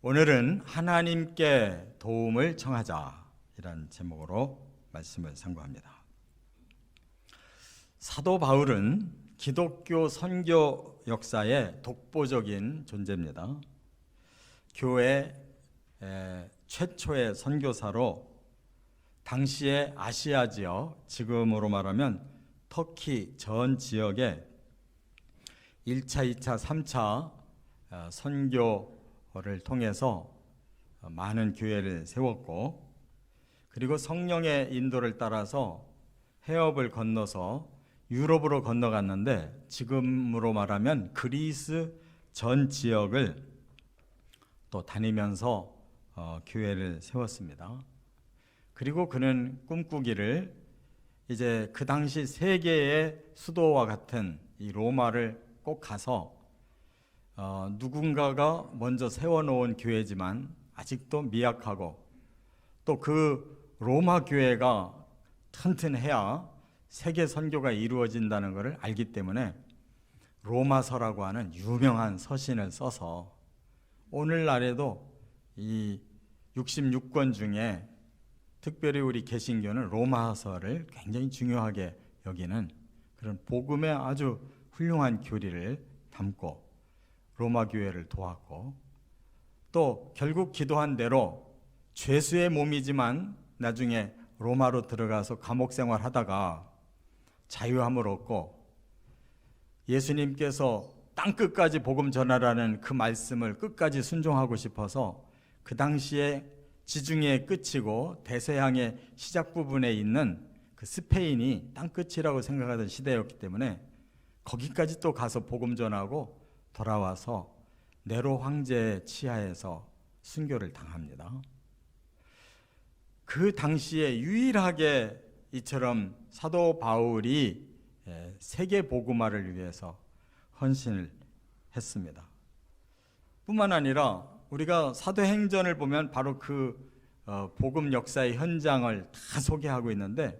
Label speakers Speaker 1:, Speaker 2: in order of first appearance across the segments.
Speaker 1: 오늘은 하나님께 도움을 청하자 이란 제목으로 말씀을 상고합니다. 사도 바울은 기독교 선교 역사의 독보적인 존재입니다. 교회 에, 최초의 선교사로 당시의 아시아 지역, 지금으로 말하면 터키 전 지역에 1차, 2차, 3차 어, 선교 를 통해서 많은 교회를 세웠고 그리고 성령의 인도를 따라서 해협을 건너서 유럽으로 건너갔는데 지금으로 말하면 그리스 전 지역을 또 다니면서 어, 교회를 세웠습니다. 그리고 그는 꿈꾸기를 이제 그 당시 세계의 수도와 같은 이 로마를 꼭 가서 어, 누군가가 먼저 세워놓은 교회지만 아직도 미약하고 또 그 로마 교회가 튼튼해야 세계 선교가 이루어진다는 것을 알기 때문에 로마서라고 하는 유명한 서신을 써서 오늘날에도 이 66권 중에 특별히 우리 개신교는 로마서를 굉장히 중요하게 여기는 그런 복음의 아주 훌륭한 교리를 담고 로마 교회를 도왔고 또 결국 기도한 대로 죄수의 몸이지만 나중에 로마로 들어가서 감옥 생활하다가 자유함을 얻고 예수님께서 땅 끝까지 복음 전하라는 그 말씀을 끝까지 순종하고 싶어서 그 당시에 지중해의 끝이고 대서양의 시작 부분에 있는 그 스페인이 땅 끝이라고 생각하던 시대였기 때문에 거기까지 또 가서 복음 전하고 돌아와서 네로 황제의 치하에서 순교를 당합니다. 그 당시에 유일하게 이처럼 사도 바울이 예, 세계 복음화를 위해서 헌신을 했습니다. 뿐만 아니라 우리가 사도행전을 보면 바로 그 어, 복음 역사의 현장을 다 소개하고 있는데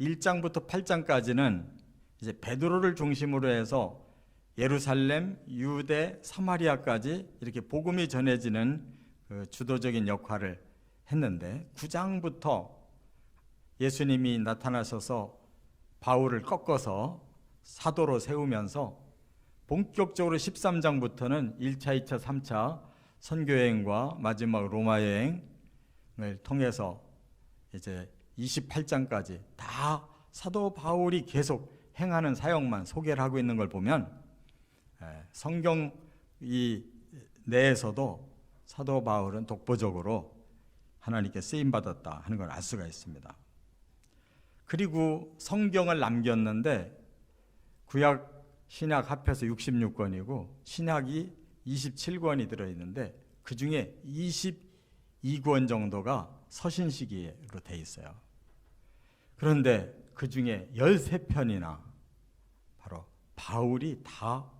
Speaker 1: 1장부터 8장까지는 이제 베드로를 중심으로 해서 예루살렘, 유대, 사마리아까지 이렇게 복음이 전해지는 그 주도적인 역할을 했는데 9장부터 예수님이 나타나셔서 바울을 꺾어서 사도로 세우면서 본격적으로 13장부터는 1차, 2차, 3차 선교여행과 마지막 로마 여행을 통해서 이제 28장까지 다 사도 바울이 계속 행하는 사역만 소개를 하고 있는 걸 보면 성경 이 내에서도 사도 바울은 독보적으로 하나님께 쓰임 받았다 하는 걸 알 수가 있습니다. 그리고 성경을 남겼는데 구약 신약 합해서 66권이고 신약이 27권이 들어 있는데 그 중에 22권 정도가 서신 시기로 돼 있어요. 그런데 그 중에 13편이나 바로 바울이 다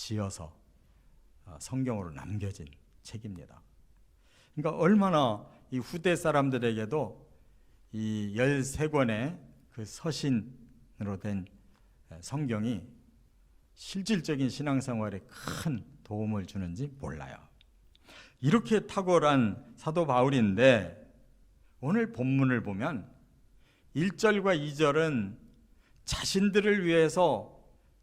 Speaker 1: 지어서 성경으로 남겨진 책입니다. 그러니까 얼마나 이 후대 사람들에게도 이 13권의 그 서신으로 된 성경이 실질적인 신앙생활에 큰 도움을 주는지 몰라요. 이렇게 탁월한 사도 바울인데 오늘 본문을 보면 1절과 2절은 자신들을 위해서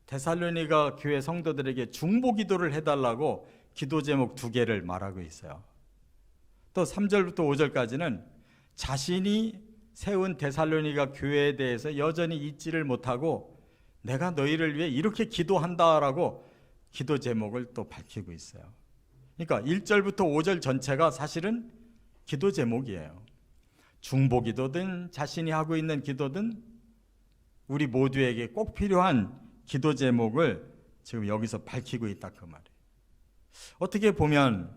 Speaker 1: 데살로니가 교회 성도들에게 중보 기도를 해달라고 기도 제목 두 개를 말하고 있어요. 또 3절부터 5절까지는 자신이 세운 데살로니가 교회에 대해서 여전히 잊지를 못하고 내가 너희를 위해 이렇게 기도한다라고 기도 제목을 또 밝히고 있어요. 그러니까 1절부터 5절 전체가 사실은 기도 제목이에요. 중보 기도든 자신이 하고 있는 기도든 우리 모두에게 꼭 필요한 기도 제목을 지금 여기서 밝히고 있다 그 말이에요. 어떻게 보면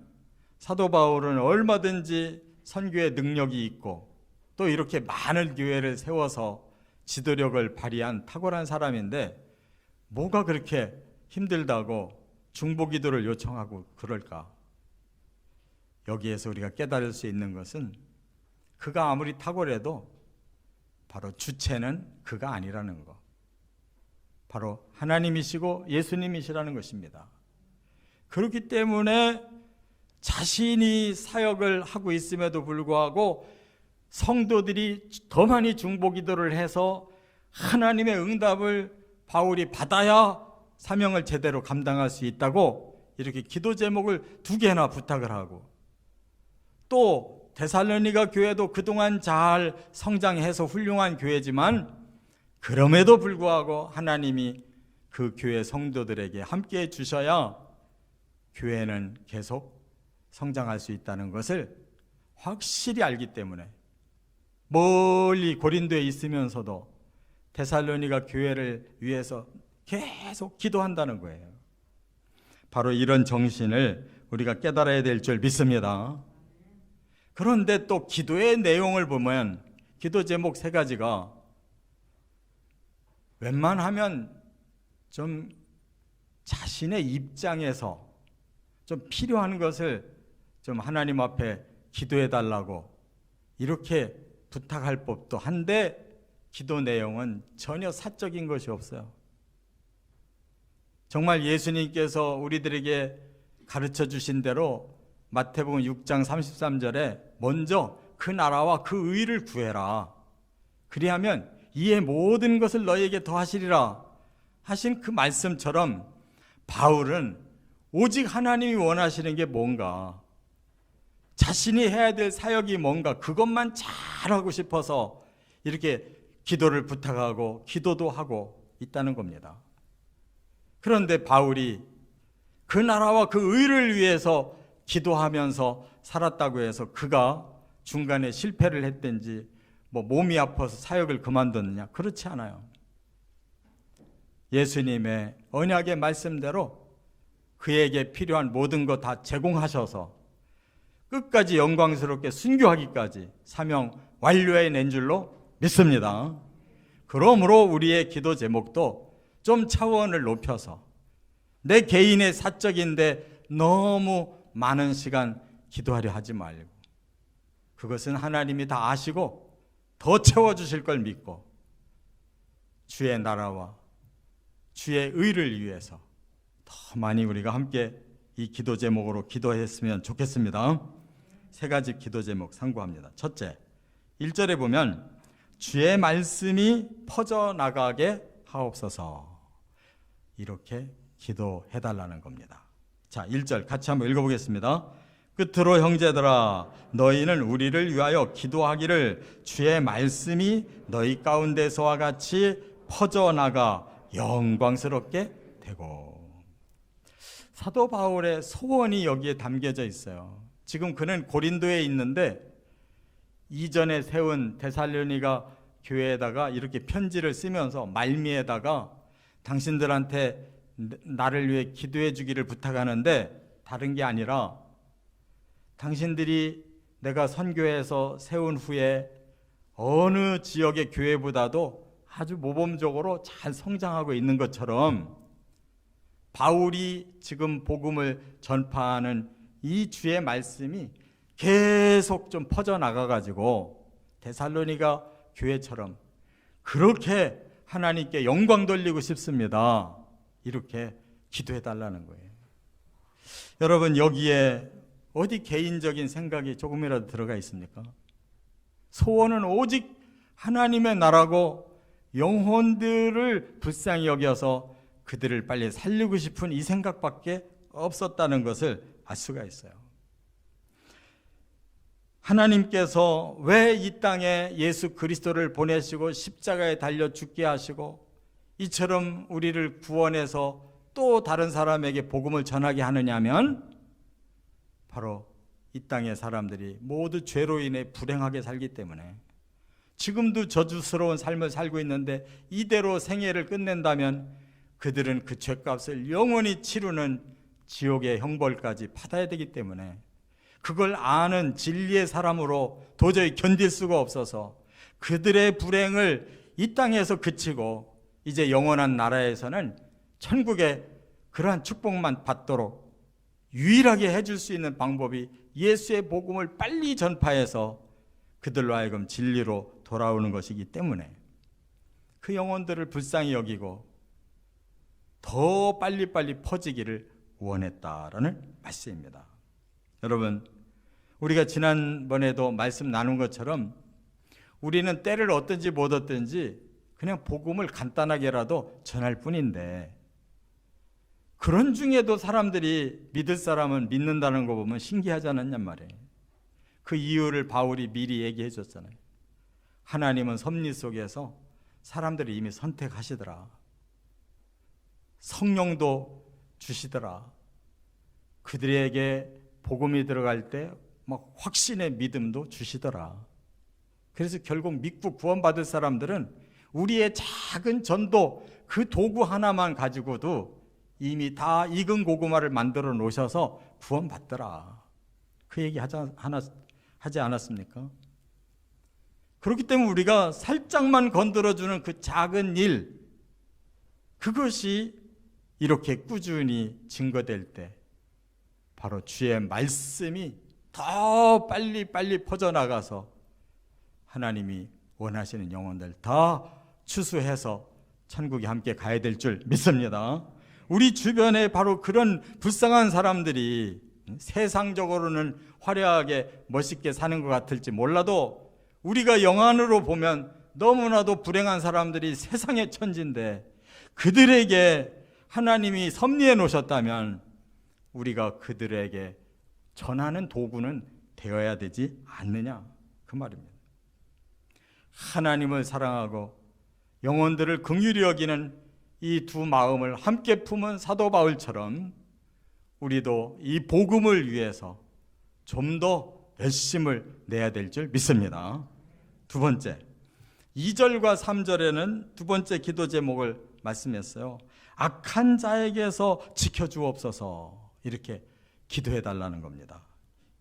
Speaker 1: 사도 바울은 얼마든지 선교의 능력이 있고 또 이렇게 많은 교회를 세워서 지도력을 발휘한 탁월한 사람인데 뭐가 그렇게 힘들다고 중보 기도를 요청하고 그럴까? 여기에서 우리가 깨달을 수 있는 것은 그가 아무리 탁월해도 바로 주체는 그가 아니라는 것. 바로 하나님이시고 예수님이시라는 것입니다. 그렇기 때문에 자신이 사역을 하고 있음에도 불구하고 성도들이 더 많이 중보 기도를 해서 하나님의 응답을 바울이 받아야 사명을 제대로 감당할 수 있다고 이렇게 기도 제목을 두 개나 부탁을 하고 또 데살로니가 교회도 그동안 잘 성장해서 훌륭한 교회지만 그럼에도 불구하고 하나님이 그 교회 성도들에게 함께 해 주셔야 교회는 계속 성장할 수 있다는 것을 확실히 알기 때문에 멀리 고린도에 있으면서도 데살로니가 교회를 위해서 계속 기도한다는 거예요. 바로 이런 정신을 우리가 깨달아야 될 줄 믿습니다. 그런데 또 기도의 내용을 보면 기도 제목 세 가지가 웬만하면 좀 자신의 입장에서 좀 필요한 것을 좀 하나님 앞에 기도해 달라고 이렇게 부탁할 법도 한데 기도 내용은 전혀 사적인 것이 없어요. 정말 예수님께서 우리들에게 가르쳐 주신 대로 마태복음 6장 33절에 먼저 그 나라와 그 의를 구해라. 그리하면 이에 모든 것을 너에게 더하시리라. 하신 그 말씀처럼 바울은 오직 하나님이 원하시는 게 뭔가? 자신이 해야 될 사역이 뭔가? 그것만 잘하고 싶어서 이렇게 기도를 부탁하고 기도도 하고 있다는 겁니다. 그런데 바울이 그 나라와 그 의를 위해서 기도하면서 살았다고 해서 그가 중간에 실패를 했든지 뭐 몸이 아파서 사역을 그만뒀느냐 그렇지 않아요. 예수님의 언약의 말씀대로 그에게 필요한 모든 것 다 제공하셔서 끝까지 영광스럽게 순교하기까지 사명 완료해 낸 줄로 믿습니다. 그러므로 우리의 기도 제목도 좀 차원을 높여서 내 개인의 사적인데 너무 많은 시간 기도하려 하지 말고 그것은 하나님이 다 아시고 더 채워주실 걸 믿고 주의 나라와 주의 의를 위해서 더 많이 우리가 함께 이 기도 제목으로 기도했으면 좋겠습니다. 세 가지 기도 제목 상고합니다. 첫째, 1절에 보면 주의 말씀이 퍼져 나가게 하옵소서. 이렇게 기도해 달라는 겁니다. 자, 1절 같이 한번 읽어 보겠습니다. 끝으로 형제들아 너희는 우리를 위하여 기도하기를 주의 말씀이 너희 가운데서와 같이 퍼져 나가 영광스럽게 되고 사도 바울의 소원이 여기에 담겨져 있어요. 지금 그는 고린도에 있는데 이전에 세운 데살로니가 교회에다가 이렇게 편지를 쓰면서 말미에다가 당신들한테 나를 위해 기도해 주기를 부탁하는데 다른 게 아니라 당신들이 내가 선교해서 세운 후에 어느 지역의 교회보다도 아주 모범적으로 잘 성장하고 있는 것처럼 바울이 지금 복음을 전파하는 이 주의 말씀이 계속 좀 퍼져 나가 가지고 데살로니가 교회처럼 그렇게 하나님께 영광 돌리고 싶습니다. 이렇게 기도해 달라는 거예요. 여러분 여기에 어디 개인적인 생각이 조금이라도 들어가 있습니까? 소원은 오직 하나님의 나라고 영혼들을 불쌍히 여겨서 그들을 빨리 살리고 싶은 이 생각밖에 없었다는 것을 알 수가 있어요. 하나님께서 왜 이 땅에 예수 그리스도를 보내시고 십자가에 달려 죽게 하시고 이처럼 우리를 구원해서 또 다른 사람에게 복음을 전하게 하느냐면 바로 이 땅의 사람들이 모두 죄로 인해 불행하게 살기 때문에 지금도 저주스러운 삶을 살고 있는데 이대로 생애를 끝낸다면 그들은 그 죄값을 영원히 치르는 지옥의 형벌까지 받아야 되기 때문에 그걸 아는 진리의 사람으로 도저히 견딜 수가 없어서 그들의 불행을 이 땅에서 그치고 이제 영원한 나라에서는 천국의 그러한 축복만 받도록 유일하게 해줄 수 있는 방법이 예수의 복음을 빨리 전파해서 그들로 하여금 진리로 돌아오는 것이기 때문에 그 영혼들을 불쌍히 여기고 더 빨리빨리 퍼지기를 원했다라는 말씀입니다. 여러분, 우리가 지난번에도 말씀 나눈 것처럼 우리는 때를 얻든지 못 얻든지 그냥 복음을 간단하게라도 전할 뿐인데 그런 중에도 사람들이 믿을 사람은 믿는다는 거 보면 신기하지 않았냔 말이에요. 그 이유를 바울이 미리 얘기해 줬잖아요. 하나님은 섭리 속에서 사람들을 이미 선택하시더라. 성령도 주시더라. 그들에게 복음이 들어갈 때 막 확신의 믿음도 주시더라. 그래서 결국 믿고 구원받을 사람들은 우리의 작은 전도 그 도구 하나만 가지고도 이미 다 익은 고구마를 만들어 놓으셔서 구원받더라. 그 얘기 하자, 하나, 하지 않았습니까? 그렇기 때문에 우리가 살짝만 건드려주는 그 작은 일, 그것이 이렇게 꾸준히 증거될 때, 바로 주의 말씀이 더 빨리 빨리 퍼져나가서 하나님이 원하시는 영혼들 다 추수해서 천국에 함께 가야 될 줄 믿습니다. 우리 주변에 바로 그런 불쌍한 사람들이 세상적으로는 화려하게 멋있게 사는 것 같을지 몰라도 우리가 영안으로 보면 너무나도 불행한 사람들이 세상의 천진데 그들에게 하나님이 섭리해 놓으셨다면 우리가 그들에게 전하는 도구는 되어야 되지 않느냐 그 말입니다. 하나님을 사랑하고 영혼들을 긍휼히 여기는 이 두 마음을 함께 품은 사도 바울처럼 우리도 이 복음을 위해서 좀 더 열심을 내야 될 줄 믿습니다. 두 번째, 2절과 3절에는 두 번째 기도 제목을 말씀했어요. 악한 자에게서 지켜주옵소서 이렇게 기도해 달라는 겁니다.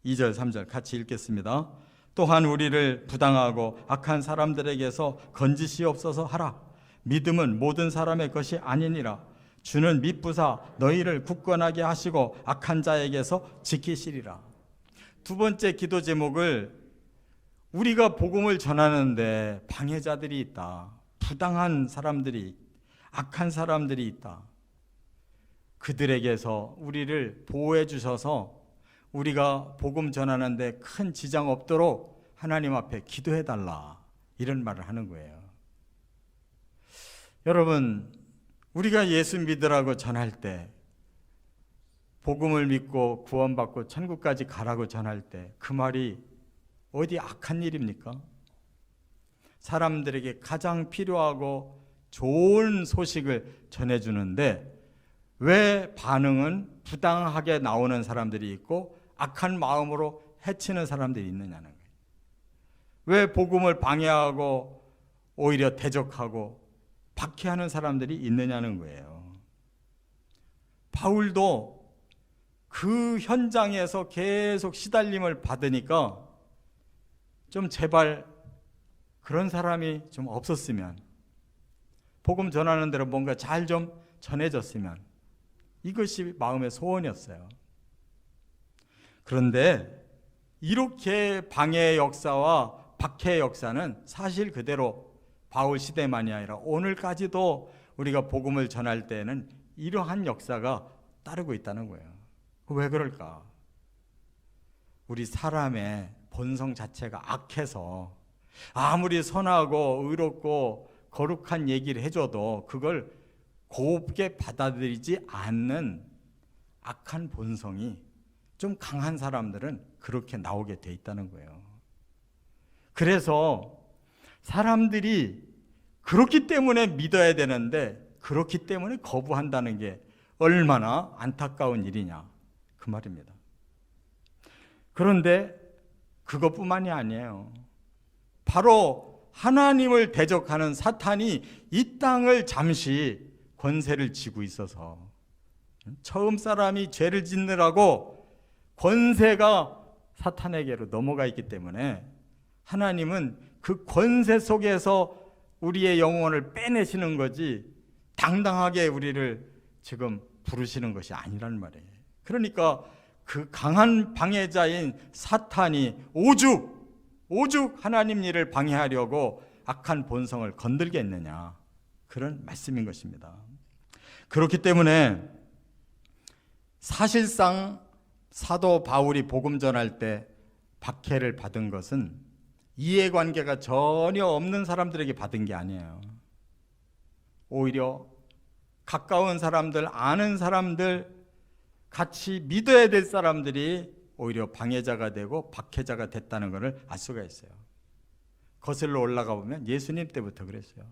Speaker 1: 2절, 3절 같이 읽겠습니다. 또한 우리를 부당하고 악한 사람들에게서 건지시옵소서 하라. 믿음은 모든 사람의 것이 아니니라. 주는 믿부사 너희를 굳건하게 하시고 악한 자에게서 지키시리라. 두 번째 기도 제목을 우리가 복음을 전하는데 방해자들이 있다. 부당한 사람들이, 악한 사람들이 있다. 그들에게서 우리를 보호해 주셔서 우리가 복음 전하는데 큰 지장 없도록 하나님 앞에 기도해 달라. 이런 말을 하는 거예요. 여러분, 우리가 예수 믿으라고 전할 때 복음을 믿고 구원받고 천국까지 가라고 전할 때 그 말이 어디 악한 일입니까? 사람들에게 가장 필요하고 좋은 소식을 전해주는데 왜 반응은 부당하게 나오는 사람들이 있고 악한 마음으로 해치는 사람들이 있느냐는 거예요. 왜 복음을 방해하고 오히려 대적하고 박해하는 사람들이 있느냐는 거예요. 바울도 그 현장에서 계속 시달림을 받으니까 좀 제발 그런 사람이 좀 없었으면 복음 전하는 대로 뭔가 잘 좀 전해졌으면 이것이 마음의 소원이었어요. 그런데 이렇게 방해 역사와 박해 역사는 사실 그대로 바울 시대만이 아니라 오늘까지도 우리가 복음을 전할 때에는 이러한 역사가 따르고 있다는 거예요. 왜 그럴까? 우리 사람의 본성 자체가 악해서 아무리 선하고 의롭고 거룩한 얘기를 해줘도 그걸 곱게 받아들이지 않는 악한 본성이 좀 강한 사람들은 그렇게 나오게 돼 있다는 거예요. 그래서 사람들이 그렇기 때문에 믿어야 되는데 그렇기 때문에 거부한다는 게 얼마나 안타까운 일이냐 그 말입니다. 그런데 그것뿐만이 아니에요. 바로 하나님을 대적하는 사탄이 이 땅을 잠시 권세를 쥐고 있어서 처음 사람이 죄를 짓느라고 권세가 사탄에게로 넘어가 있기 때문에 하나님은 그 권세 속에서 우리의 영혼을 빼내시는 거지 당당하게 우리를 지금 부르시는 것이 아니란 말이에요. 그러니까 그 강한 방해자인 사탄이 오죽 오죽 하나님 일을 방해하려고 악한 본성을 건들겠느냐 그런 말씀인 것입니다. 그렇기 때문에 사실상 사도 바울이 복음 전할 때 박해를 받은 것은 이해관계가 전혀 없는 사람들에게 받은 게 아니에요. 오히려 가까운 사람들, 아는 사람들, 같이 믿어야 될 사람들이 오히려 방해자가 되고 박해자가 됐다는 것을 알 수가 있어요. 거슬러 올라가 보면 예수님 때부터 그랬어요.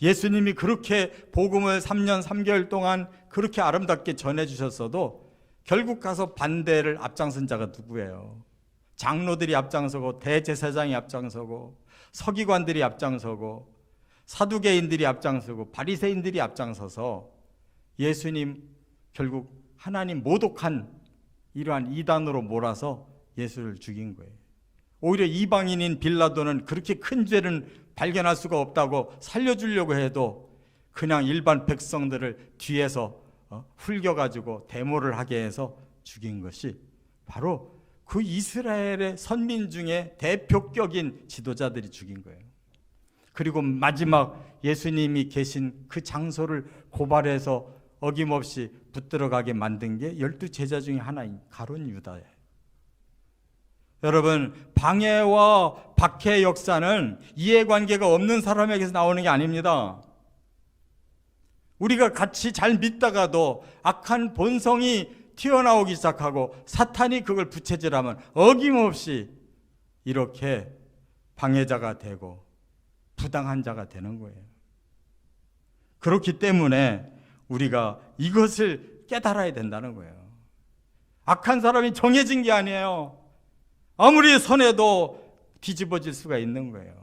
Speaker 1: 예수님이 그렇게 복음을 3년 3개월 동안 그렇게 아름답게 전해 주셨어도 결국 가서 반대를 앞장선 자가 누구예요? 장로들이 앞장서고 대제사장이 앞장서고 서기관들이 앞장서고 사두개인들이 앞장서고 바리새인들이 앞장서서 예수님 결국 하나님 모독한 이러한 이단으로 몰아서 예수를 죽인 거예요. 오히려 이방인인 빌라도는 그렇게 큰 죄는 발견할 수가 없다고 살려주려고 해도 그냥 일반 백성들을 뒤에서 어, 훌겨가지고 데모를 하게 해서 죽인 것이 바로 그 이스라엘의 선민 중에 대표격인 지도자들이 죽인 거예요. 그리고 마지막 예수님이 계신 그 장소를 고발해서 어김없이 붙들어가게 만든 게 열두 제자 중에 하나인 가론 유다예요. 여러분 방해와 박해 역사는 이해관계가 없는 사람에게서 나오는 게 아닙니다. 우리가 같이 잘 믿다가도 악한 본성이 튀어나오기 시작하고 사탄이 그걸 부채질하면 어김없이 이렇게 방해자가 되고 부당한 자가 되는 거예요. 그렇기 때문에 우리가 이것을 깨달아야 된다는 거예요. 악한 사람이 정해진 게 아니에요. 아무리 선해도 뒤집어질 수가 있는 거예요.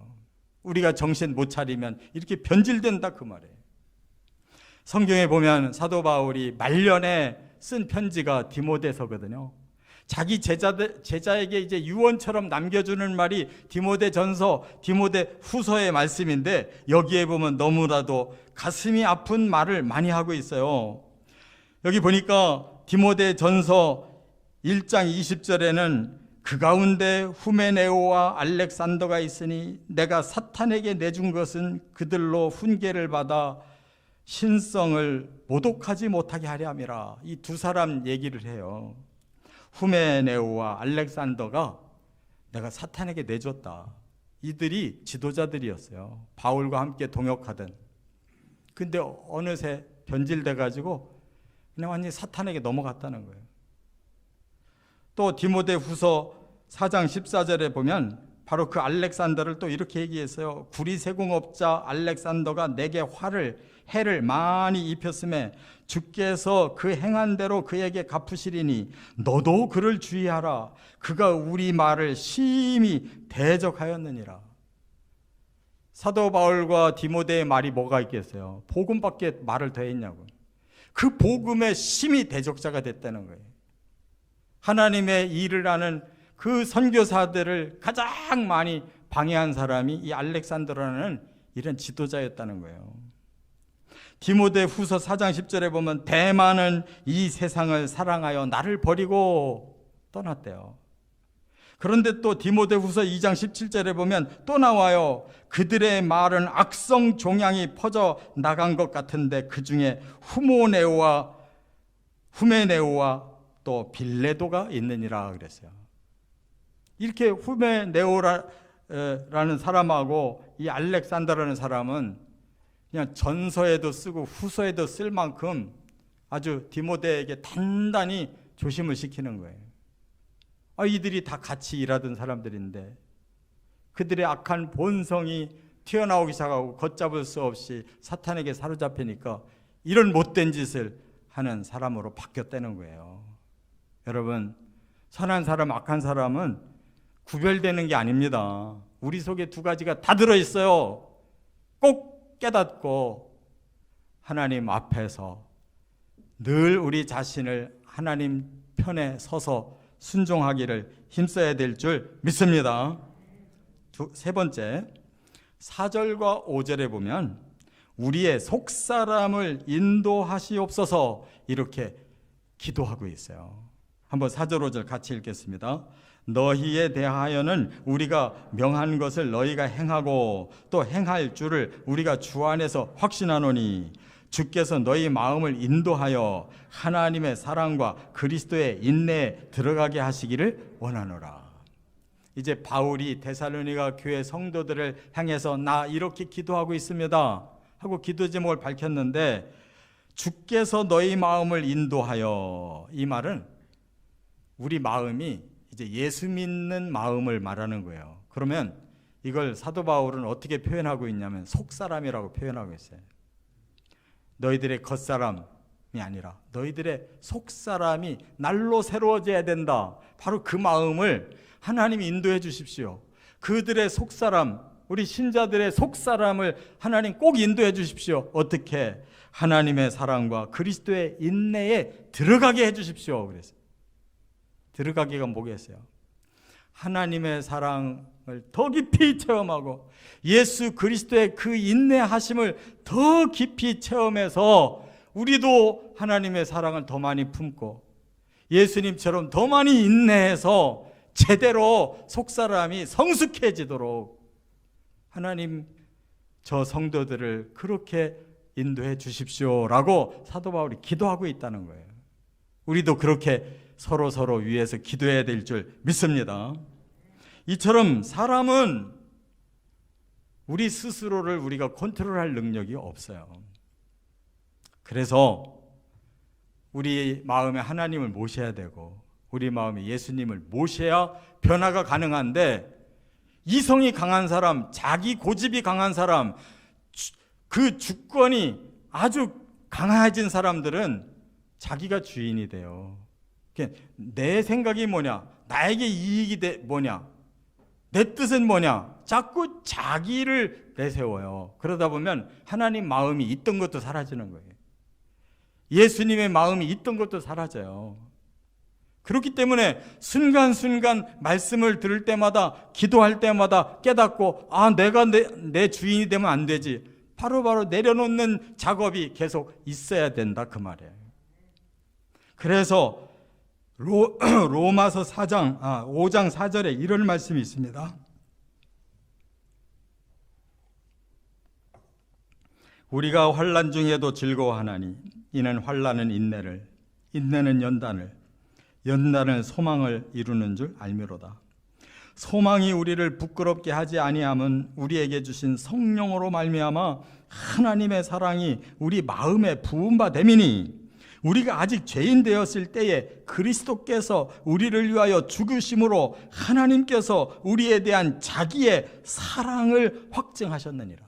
Speaker 1: 우리가 정신 못 차리면 이렇게 변질된다 그 말이에요. 성경에 보면 사도 바울이 말년에 쓴 편지가 디모데서거든요. 자기 제자들, 제자에게 이제 유언처럼 남겨주는 말이 디모데 전서, 디모데 후서의 말씀인데 여기에 보면 너무나도 가슴이 아픈 말을 많이 하고 있어요. 여기 보니까 디모데 전서 1장 20절에는 그 가운데 후메네오와 알렉산더가 있으니 내가 사탄에게 내준 것은 그들로 훈계를 받아 신성을 모독하지 못하게 하려 함이라. 이 두 사람 얘기를 해요. 후메네오와 알렉산더가 내가 사탄에게 내줬다. 이들이 지도자들이었어요. 바울과 함께 동역하던. 근데 어느새 변질돼 가지고 그냥 완전히 사탄에게 넘어갔다는 거예요. 또 디모데 후서 4장 14절에 보면 바로 그 알렉산더를 또 이렇게 얘기했어요. 구리 세공업자 알렉산더가 내게 화를 해를 많이 입혔음에 주께서 그 행한 대로 그에게 갚으시리니 너도 그를 주의하라. 그가 우리 말을 심히 대적하였느니라. 사도 바울과 디모데의 말이 뭐가 있겠어요? 복음밖에 말을 더 했냐고. 그 복음의 심히 대적자가 됐다는 거예요. 하나님의 일을 하는 그 선교사들을 가장 많이 방해한 사람이 이 알렉산더라는 이런 지도자였다는 거예요. 디모데 후서 4장 10절에 보면 대만은 이 세상을 사랑하여 나를 버리고 떠났대요. 그런데 또 디모데 후서 2장 17절에 보면 또 나와요. 그들의 말은 악성 종양이 퍼져 나간 것 같은데 그 중에 후모네오와 후메네오와 또 빌레도가 있느니라 그랬어요. 이렇게 후메네오라는 사람하고 이 알렉산더라는 사람은 그냥 전서에도 쓰고 후서에도 쓸 만큼 아주 디모데에게 단단히 조심을 시키는 거예요. 아, 이들이 다 같이 일하던 사람들인데 그들의 악한 본성이 튀어나오기 시작하고 걷잡을 수 없이 사탄에게 사로잡히니까 이런 못된 짓을 하는 사람으로 바뀌었다는 거예요. 여러분, 선한 사람, 악한 사람은 구별되는 게 아닙니다. 우리 속에 두 가지가 다 들어있어요. 꼭 깨닫고 하나님 앞에서 늘 우리 자신을 하나님 편에 서서 순종하기를 힘써야 될 줄 믿습니다. 두, 세 번째, 4절과 5절에 보면 우리의 속사람을 인도하시옵소서 이렇게 기도하고 있어요. 한번 4절 5절 같이 읽겠습니다. 너희에 대하여는 우리가 명한 것을 너희가 행하고 또 행할 줄을 우리가 주 안에서 확신하노니 주께서 너희 마음을 인도하여 하나님의 사랑과 그리스도의 인내에 들어가게 하시기를 원하노라. 이제 바울이 데살로니가 교회 성도들을 향해서 나 이렇게 기도하고 있습니다. 하고 기도 제목을 밝혔는데 주께서 너희 마음을 인도하여 이 말은 우리 마음이 이제 예수 믿는 마음을 말하는 거예요. 그러면 이걸 사도 바울은 어떻게 표현하고 있냐면 속사람이라고 표현하고 있어요. 너희들의 겉사람이 아니라 너희들의 속사람이 날로 새로워져야 된다. 바로 그 마음을 하나님이 인도해 주십시오. 그들의 속사람, 우리 신자들의 속사람을 하나님 꼭 인도해 주십시오. 어떻게? 하나님의 사랑과 그리스도의 인내에 들어가게 해 주십시오. 그래서 들어가기가 뭐겠어요? 하나님의 사랑을 더 깊이 체험하고 예수 그리스도의 그 인내하심을 더 깊이 체험해서 우리도 하나님의 사랑을 더 많이 품고 예수님처럼 더 많이 인내해서 제대로 속사람이 성숙해지도록 하나님 저 성도들을 그렇게 인도해 주십시오라고 사도 바울이 기도하고 있다는 거예요. 우리도 그렇게 서로 서로 위해서 기도해야 될 줄 믿습니다. 이처럼 사람은 우리 스스로를 우리가 컨트롤할 능력이 없어요. 그래서 우리 마음에 하나님을 모셔야 되고 우리 마음에 예수님을 모셔야 변화가 가능한데 이성이 강한 사람, 자기 고집이 강한 사람, 그 주권이 아주 강해진 사람들은 자기가 주인이 돼요. 내 생각이 뭐냐? 나에게 이익이 돼 뭐냐? 내 뜻은 뭐냐? 자꾸 자기를 내세워요. 그러다 보면 하나님 마음이 있던 것도 사라지는 거예요. 예수님의 마음이 있던 것도 사라져요. 그렇기 때문에 순간순간 말씀을 들을 때마다 기도할 때마다 깨닫고 아 내가 내, 내 주인이 되면 안 되지. 바로바로 바로 내려놓는 작업이 계속 있어야 된다 그 말이에요. 그래서 로, 로마서 4장, 아, 5장 4절에 이런 말씀이 있습니다. 우리가 환란 중에도 즐거워하나니 이는 환란은 인내를 인내는 연단을 연단은 소망을 이루는 줄 알미로다. 소망이 우리를 부끄럽게 하지 아니함은 우리에게 주신 성령으로 말미암아 하나님의 사랑이 우리 마음에 부은 바 됨이니 우리가 아직 죄인 되었을 때에 그리스도께서 우리를 위하여 죽으심으로 하나님께서 우리에 대한 자기의 사랑을 확증하셨느니라.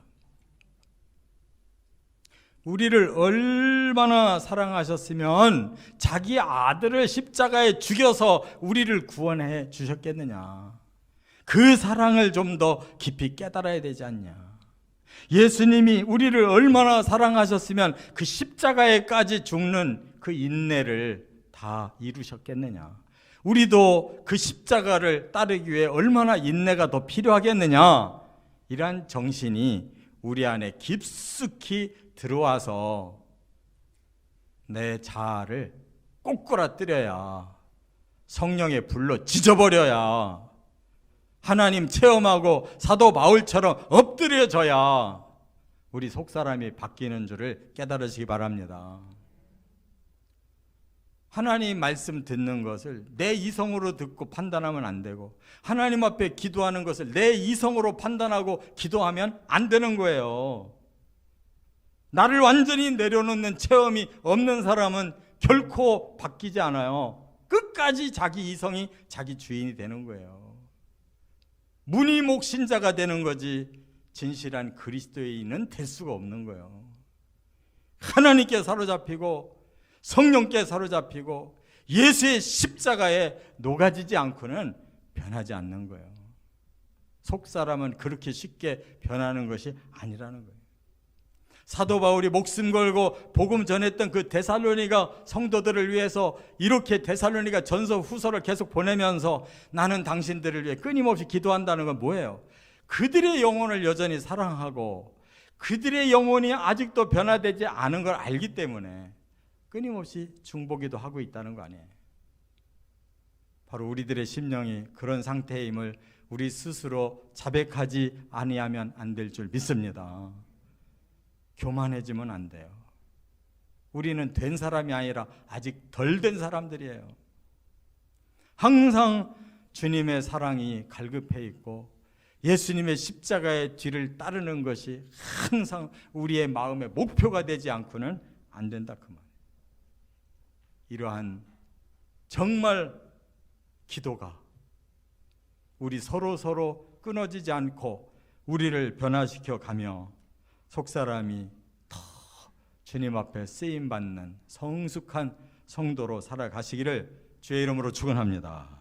Speaker 1: 우리를 얼마나 사랑하셨으면 자기 아들을 십자가에 죽여서 우리를 구원해 주셨겠느냐. 그 사랑을 좀 더 깊이 깨달아야 되지 않냐. 예수님이 우리를 얼마나 사랑하셨으면 그 십자가에까지 죽는 그 인내를 다 이루셨겠느냐. 우리도 그 십자가를 따르기 위해 얼마나 인내가 더 필요하겠느냐. 이러한 정신이 우리 안에 깊숙이 들어와서 내 자아를 꼬꾸라뜨려야 성령의 불로 지져버려야 하나님 체험하고 사도 바울처럼 엎드려져야 우리 속사람이 바뀌는 줄을 깨달으시기 바랍니다. 하나님 말씀 듣는 것을 내 이성으로 듣고 판단하면 안 되고 하나님 앞에 기도하는 것을 내 이성으로 판단하고 기도하면 안 되는 거예요. 나를 완전히 내려놓는 체험이 없는 사람은 결코 바뀌지 않아요. 끝까지 자기 이성이 자기 주인이 되는 거예요. 무늬목 신자가 되는 거지 진실한 그리스도인은 될 수가 없는 거예요. 하나님께 사로잡히고 성령께 사로잡히고 예수의 십자가에 녹아지지 않고는 변하지 않는 거예요. 속 사람은 그렇게 쉽게 변하는 것이 아니라는 거예요. 사도 바울이 목숨 걸고 복음 전했던 그 데살로니가 성도들을 위해서 이렇게 데살로니가 전서 후서를 계속 보내면서 나는 당신들을 위해 끊임없이 기도한다는 건 뭐예요? 그들의 영혼을 여전히 사랑하고 그들의 영혼이 아직도 변화되지 않은 걸 알기 때문에 끊임없이 중보기도 하고 있다는 거 아니에요. 바로 우리들의 심령이 그런 상태임을 우리 스스로 자백하지 아니하면 안 될 줄 믿습니다. 교만해지면 안 돼요. 우리는 된 사람이 아니라 아직 덜 된 사람들이에요. 항상 주님의 사랑이 갈급해 있고 예수님의 십자가의 뒤를 따르는 것이 항상 우리의 마음의 목표가 되지 않고는 안 된다 그 말. 이러한 정말 기도가 우리 서로 서로 끊어지지 않고 우리를 변화시켜 가며 속사람이 더 주님 앞에 쓰임 받는 성숙한 성도로 살아가시기를 주의 이름으로 축원합니다.